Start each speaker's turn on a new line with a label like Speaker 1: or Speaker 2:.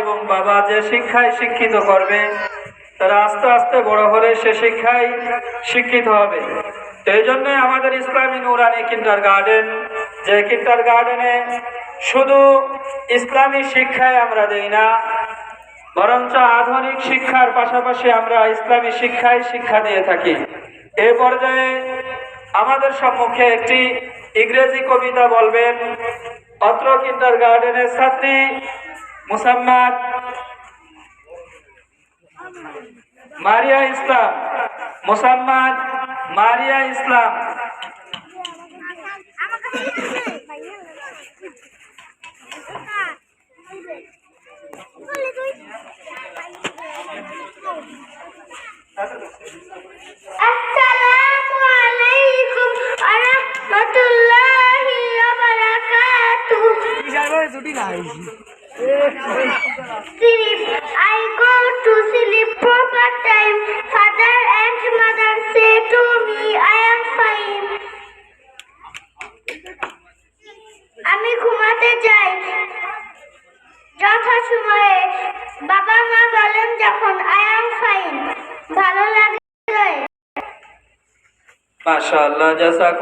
Speaker 1: এবং বাবা যে শিক্ষায় শিক্ষিত করবে, তারা আস্তে আস্তে বড় হলে সে শিক্ষায় শিক্ষিত হবে। এই জন্য আমাদের ইসলামী নুরানি কিন্ডার গার্ডেন, যে কিন্ডার গার্ডেনে শুধু ইসলামী শিক্ষায় আমরা দেই না, বরঞ্চ আধুনিক শিক্ষার পাশাপাশি আমরা ইসলামী শিক্ষায় শিক্ষা দিয়ে থাকি। এ পর্যায়ে আমাদের সম্মুখে একটি ইংরেজি কবিতা বলবেন, অত্র কিন্ডার গার্ডেনের ছাত্রী মুসাম্মাদ। মারিয়া ইসলাম। মুসাম্মাদ মারিয়া ইসলাম।
Speaker 2: আসসালামু আলাইকুম ওয়া রাহমাতুল্লাহি ওয়া বারাকাতুহু। Sleep. I go to sleep proper time. Father and mother say to me, I am fine. আমি ঘুমাতে যাই যথা সময়ে বাবা মা বলেন যখন আই এম ফাইন ভালো লাগে
Speaker 1: মাশাআল্লাহ জাযাকুম